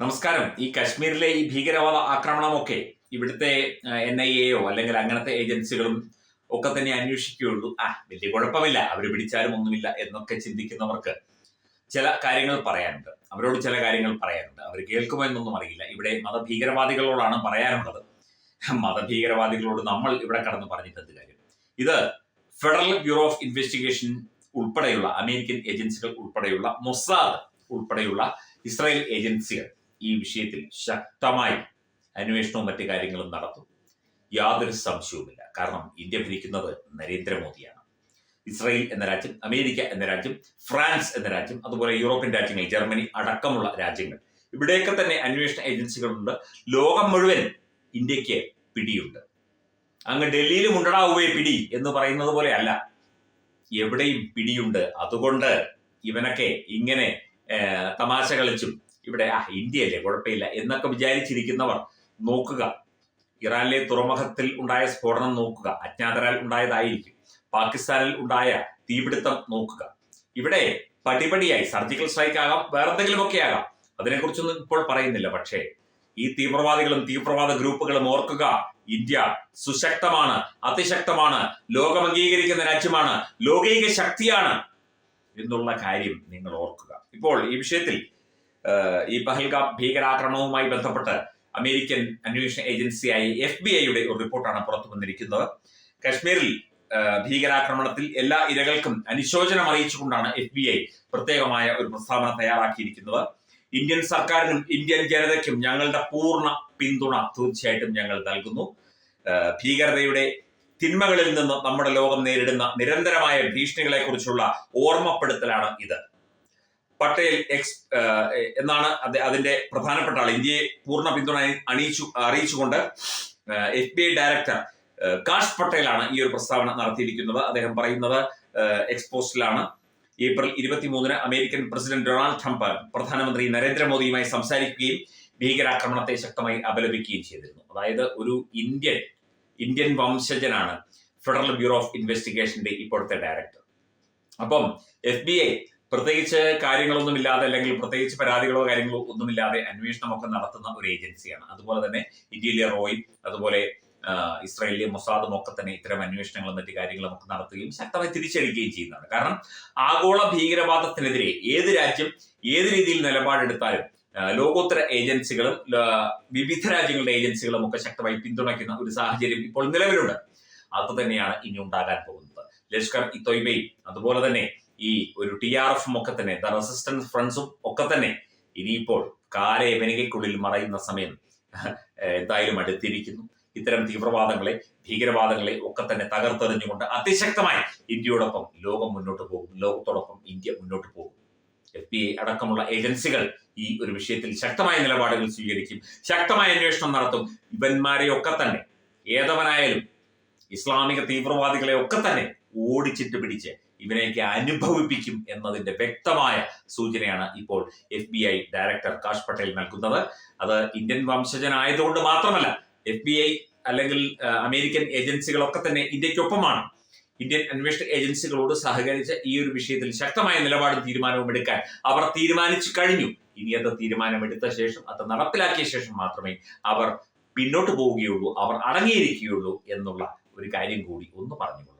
നമസ്കാരം. ഈ കശ്മീരിലെ ഈ ഭീകരവാദ ആക്രമണമൊക്കെ ഇവിടുത്തെ എൻ ഐ എയോ അല്ലെങ്കിൽ അങ്ങനത്തെ ഏജൻസികളും ഒക്കെ തന്നെ അന്വേഷിക്കുകയുള്ളൂ. ആ വലിയ കുഴപ്പമില്ല. അവർ പിടിച്ചാലും ഒന്നുമില്ല എന്നൊക്കെ ചിന്തിക്കുന്നവർക്ക് ചില കാര്യങ്ങൾ പറയാനുണ്ട്. അവരോട് ചില കാര്യങ്ങൾ പറയാനുണ്ട്. അവർ കേൾക്കുമോ എന്നൊന്നും അറിയില്ല. ഇവിടെ മതഭീകരവാദികളോടാണ് പറയാനുള്ളത്. മതഭീകരവാദികളോട് നമ്മൾ ഇവിടെ കടന്ന് പറഞ്ഞിട്ട് എന്ത് കാര്യം? ഇത് ഫെഡറൽ ബ്യൂറോ ഓഫ് ഇൻവെസ്റ്റിഗേഷൻ ഉൾപ്പെടെയുള്ള അമേരിക്കൻ ഏജൻസികൾ ഉൾപ്പെടെയുള്ള മൊസാദ് ഉൾപ്പെടെയുള്ള ഇസ്രായേൽ ഏജൻസികൾ ഈ വിഷയത്തിൽ ശക്തമായി അന്വേഷണവും മറ്റു കാര്യങ്ങളും നടത്തും. യാതൊരു സംശയവുമില്ല. കാരണം ഇന്ത്യ ഭരിക്കുന്നത് നരേന്ദ്രമോദിയാണ്. ഇസ്രായേൽ എന്ന രാജ്യം അമേരിക്ക എന്ന രാജ്യം ഫ്രാൻസ് എന്ന രാജ്യം അതുപോലെ യൂറോപ്യൻ രാജ്യങ്ങൾ ജർമ്മനി അടക്കമുള്ള രാജ്യങ്ങൾ. ഇവിടെയൊക്കെ തന്നെ അന്വേഷണ ഏജൻസികളുണ്ട്. ലോകം മുഴുവൻ ഇന്ത്യയ്ക്ക് പിടിയുണ്ട്. അങ്ങ് ഡൽഹിയിലും ഉണ്ടാവുകയെ പിടി എന്ന് പറയുന്നത് പോലെ അല്ല. എവിടെയും പിടിയുണ്ട്. അതുകൊണ്ട് ഇവനൊക്കെ ഇങ്ങനെ തമാശ കളിച്ചും ഇവിടെ ആ ഇന്ത്യയല്ലേ കുഴപ്പമില്ല എന്നൊക്കെ വിചാരിച്ചിരിക്കുന്നവർ നോക്കുക. ഇറാനിലെ തുറമുഖത്തിൽ ഉണ്ടായ സ്ഫോടനം നോക്കുക. അജ്ഞാതരാൽ ഉണ്ടായതായിരിക്കും. പാകിസ്ഥാനിൽ ഉണ്ടായ തീപിടുത്തം നോക്കുക. ഇവിടെ പടിപടിയായി സർജിക്കൽ സ്ട്രൈക്ക് ആകാം വേറെന്തെങ്കിലുമൊക്കെ ആകാം അതിനെക്കുറിച്ചൊന്നും ഇപ്പോൾ പറയുന്നില്ല. പക്ഷേ ഈ തീവ്രവാദികളും തീവ്രവാദ ഗ്രൂപ്പുകളും ഓർക്കുക ഇന്ത്യ സുശക്തമാണ് അതിശക്തമാണ് ലോകം അംഗീകരിക്കുന്ന രാജ്യമാണ് ലോകൈക ശക്തിയാണ് എന്നുള്ള കാര്യം നിങ്ങൾ ഓർക്കുക. ഇപ്പോൾ ഈ വിഷയത്തിൽ ഈ പഹൽഗാം ഭീകരാക്രമണവുമായി ബന്ധപ്പെട്ട് അമേരിക്കൻ അന്വേഷണ ഏജൻസിയായ എഫ് ബി ഐയുടെ ഒരു റിപ്പോർട്ടാണ് പുറത്തു വന്നിരിക്കുന്നത്. കശ്മീരിൽ ഭീകരാക്രമണത്തിൽ എല്ലാ ഇരകൾക്കും അനുശോചനം അറിയിച്ചുകൊണ്ടാണ് എഫ് ബി ഐ പ്രത്യേകമായ ഒരു പ്രസ്താവന തയ്യാറാക്കിയിരിക്കുന്നത്. ഇന്ത്യൻ സർക്കാരിനും ഇന്ത്യൻ ജനതയ്ക്കും ഞങ്ങളുടെ പൂർണ പിന്തുണ തീർച്ചയായിട്ടും ഞങ്ങൾ നൽകുന്നു. ഭീകരതയുടെ തിന്മകളിൽ നിന്ന് നമ്മുടെ ലോകം നേരിടുന്ന നിരന്തരമായ ഭീഷണികളെ കുറിച്ചുള്ള ഓർമ്മപ്പെടുത്തലാണ് ഇത്. പട്ടേൽ എക്സ് എന്നാണ് അതിന്റെ പ്രധാനപ്പെട്ട ആൾ. ഇന്ത്യയെ പൂർണ പിന്തുണ അണിയിച്ചു അറിയിച്ചുകൊണ്ട് F B I director Kash പട്ടേലാണ് ഈ ഒരു പ്രസ്താവന നടത്തിയിരിക്കുന്നത്. അദ്ദേഹം പറയുന്നത് എക്സ്പോസ്റ്റിലാണ് ഏപ്രിൽ ഇരുപത്തിമൂന്നിന് അമേരിക്കൻ പ്രസിഡന്റ് ഡൊണാൾഡ് ട്രംപ് പ്രധാനമന്ത്രി നരേന്ദ്രമോദിയുമായി സംസാരിക്കുകയും ഭീകരാക്രമണത്തെ ശക്തമായി അപലപിക്കുകയും ചെയ്തിരുന്നു. അതായത് ഒരു ഇന്ത്യൻ ഇന്ത്യൻ വംശജനാണ് ഫെഡറൽ ബ്യൂറോ ഓഫ് ഇൻവെസ്റ്റിഗേഷന്റെ ഇപ്പോഴത്തെ ഡയറക്ടർ. അപ്പം എഫ് ബി ഐ പ്രത്യേകിച്ച് കാര്യങ്ങളൊന്നുമില്ലാതെ അല്ലെങ്കിൽ പ്രത്യേകിച്ച് പരാതികളോ കാര്യങ്ങളോ ഒന്നുമില്ലാതെ അന്വേഷണമൊക്കെ നടത്തുന്ന ഒരു ഏജൻസിയാണ്. അതുപോലെ തന്നെ ഇന്ത്യയിലെ റോയി അതുപോലെ ഇസ്രായേലിലെ മൊസാദും ഒക്കെ തന്നെ ഇത്തരം അന്വേഷണങ്ങളും മറ്റു കാര്യങ്ങളും ഒക്കെ നടത്തുകയും ശക്തമായി തിരിച്ചടിക്കുകയും ചെയ്യുന്നതാണ്. കാരണം ആഗോള ഭീകരവാദത്തിനെതിരെ ഏത് രാജ്യം ഏത് രീതിയിൽ നിലപാടെടുത്താലും ലോകോത്തര ഏജൻസികളും വിവിധ രാജ്യങ്ങളുടെ ഏജൻസികളും ഒക്കെ ശക്തമായി പിന്തുണയ്ക്കുന്ന ഒരു സാഹചര്യം ഇപ്പോൾ നിലവിലുണ്ട്. അത് തന്നെയാണ് ഇനി ഉണ്ടാകാൻ പോകുന്നത്. ലഷ്കർ ഇ അതുപോലെ തന്നെ ഈ ഒരു ടി ആർ എഫും ഒക്കെ തന്നെ ദ റെസിസ്റ്റൻസ് ഫ്രണ്ട്സും ഒക്കെ തന്നെ ഇനിയിപ്പോൾ കാലയവനികയ്ക്കുള്ളിൽ മറയുന്ന സമയം എന്തായാലും അടുത്തിരിക്കുന്നു. ഇത്തരം തീവ്രവാദങ്ങളെ ഭീകരവാദങ്ങളെ ഒക്കെ തന്നെ തകർത്തെറിഞ്ഞുകൊണ്ട് അതിശക്തമായി ഇന്ത്യയോടൊപ്പം ലോകം മുന്നോട്ട് പോകും. ലോകത്തോടൊപ്പം ഇന്ത്യ മുന്നോട്ട് പോകും. എഫ് ബി ഐ അടക്കമുള്ള ഏജൻസികൾ ഈ ഒരു വിഷയത്തിൽ ശക്തമായ നിലപാടുകൾ സ്വീകരിക്കും ശക്തമായ അന്വേഷണം നടത്തും. ഇവന്മാരെയൊക്കെ തന്നെ ഏതവനായാലും ഇസ്ലാമിക തീവ്രവാദികളെ ഒക്കെ തന്നെ ഓടിച്ചിട്ട് പിടിച്ച് ഇവനെയൊക്കെ അനുഭവിപ്പിക്കും എന്നതിന്റെ വ്യക്തമായ സൂചനയാണ് ഇപ്പോൾ F B I director Kash Patel നൽകുന്നത്. അത് ഇന്ത്യൻ വംശജനായതുകൊണ്ട് മാത്രമല്ല എഫ് ബി ഐ അല്ലെങ്കിൽ അമേരിക്കൻ ഏജൻസികളൊക്കെ തന്നെ ഇന്ത്യക്കൊപ്പമാണ് ഇന്ത്യൻ അന്വേഷണ ഏജൻസികളോട് സഹകരിച്ച ഈ ഒരു വിഷയത്തിൽ ശക്തമായ നിലപാടും തീരുമാനവും എടുക്കാൻ അവർ തീരുമാനിച്ചു കഴിഞ്ഞു. ഇനി അത് തീരുമാനമെടുത്ത ശേഷം അത് നടപ്പിലാക്കിയ ശേഷം മാത്രമേ അവർ പിന്നോട്ട് പോവുകയുള്ളൂ അവർ അടങ്ങിയിരിക്കുകയുള്ളൂ എന്നുള്ള ഒരു കാര്യം കൂടി ഒന്ന് പറഞ്ഞുകൊള്ളട്ടെ